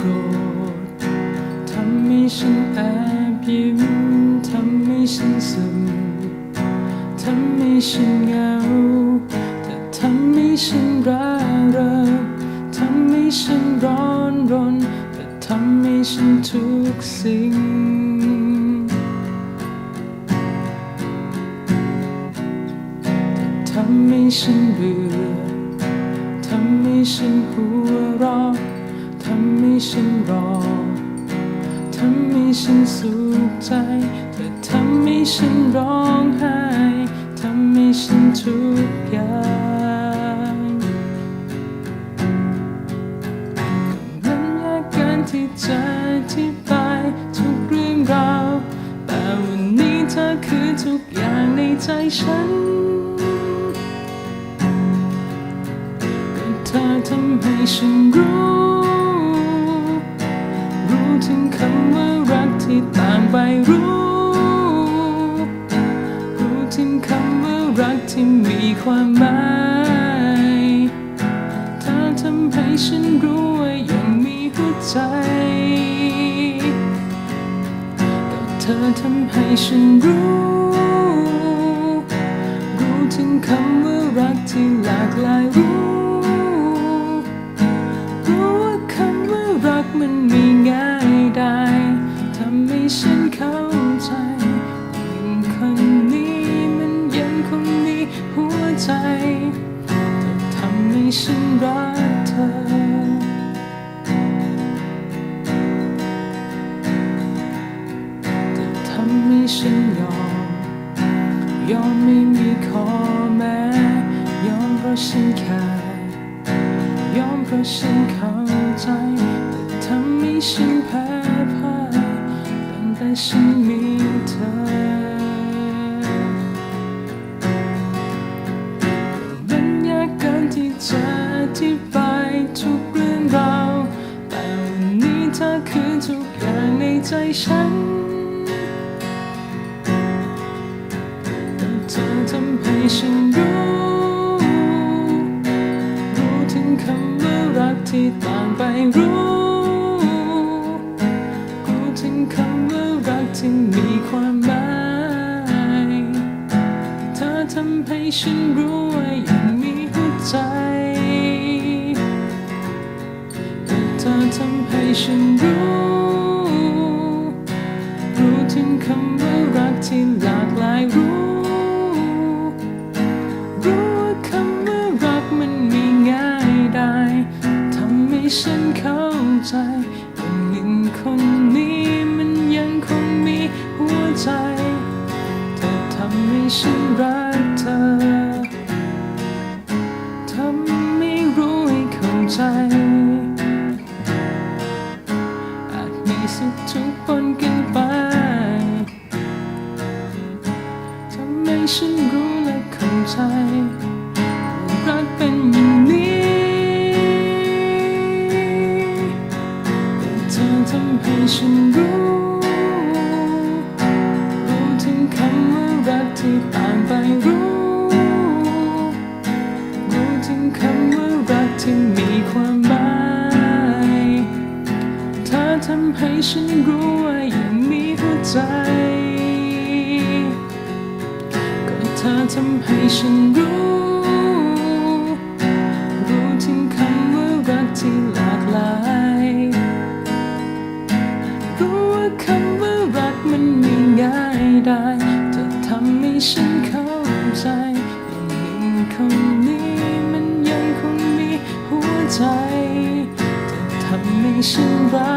กรธทำให้ฉันแอบยิ้มทำให้ฉันซึมทำให้ฉันเหงาแต่ทำให้ฉันร่าเริงทำให้ฉันร้อนรนแต่ทำให้ฉันทุกสิ่งทำให้ฉันเบื่อทำให้ฉันหัวเราะำให้ฉันรอ ทำให้ฉันสุขใจ เธอทำให้ฉันร้องไห้ ทำให้ฉันทุกอย่างมันยากเกินที่จะอธิบายทุกเรื่องราว แต่วันนี้เธอคือทุกอย่างในใจฉัน ธอทำให้ฉันรู้ รู้ถึงคำว่ารักที่ต่างไปรู้ รู้ถึงคำว่ารักที่มีความหมายเธอทำให้ฉันรู้ว่ายังมีหัวใจก็เธอทำให้ฉันรู้ รู้ถึงคำว่ารักที่หลากหลายรู้ ฉันเข้าใจหนึ่งคนนี้มันยังคงมีหัวใจแต่ทำให้ฉันรักเธอแต่ทำให้ฉันยอม ยอมไม่มีข้อแม้ ยอมเพราะฉันแค่ยอมเพราะฉันเข้าใจ แต่ทำให้ฉันแพ้ ฉันมีเธอ มันยากเกินที่จะอธิบายทุกเรื่องราวแต่วันนี้เธอคือทุกอย่างในใจฉันแต่เธอทำให้ฉันรู้ รู้ถึงคำว่ารักที่ต่างไปรู้ ว่ารักที่มีความหมายเธอทำให้ฉันรู้ว่ายังมีหัวใจเธอทำให้ฉันรู้ รู้ถึงคำว่ารักที่หลากหลายรู้ รู้ว่าคำว่ารักมันไม่ง่ายได้ทำให้ฉันเข้าใจว่าหนึ่งคนนี้ ใจ เธอทำให้ฉันรักเธอ ทำไม่รู้ให้เข้าใจ อาจมีสุขทุกปนกันไป ทำให้ฉันรู้และเข้าใจำให้ฉันรู้ว่ายังมีหัวใจ ก็เธอทำให้ฉันรู้ รู้ถึงคำว่ารักที่หลากหลาย รู้ว่าคำว่ารักมันไม่ง่ายได้ เธอทำให้ฉันเข้าใจว่าหนึ่งคนนี้มันยังคงมีหัวใจ เธอทำให้ฉันรั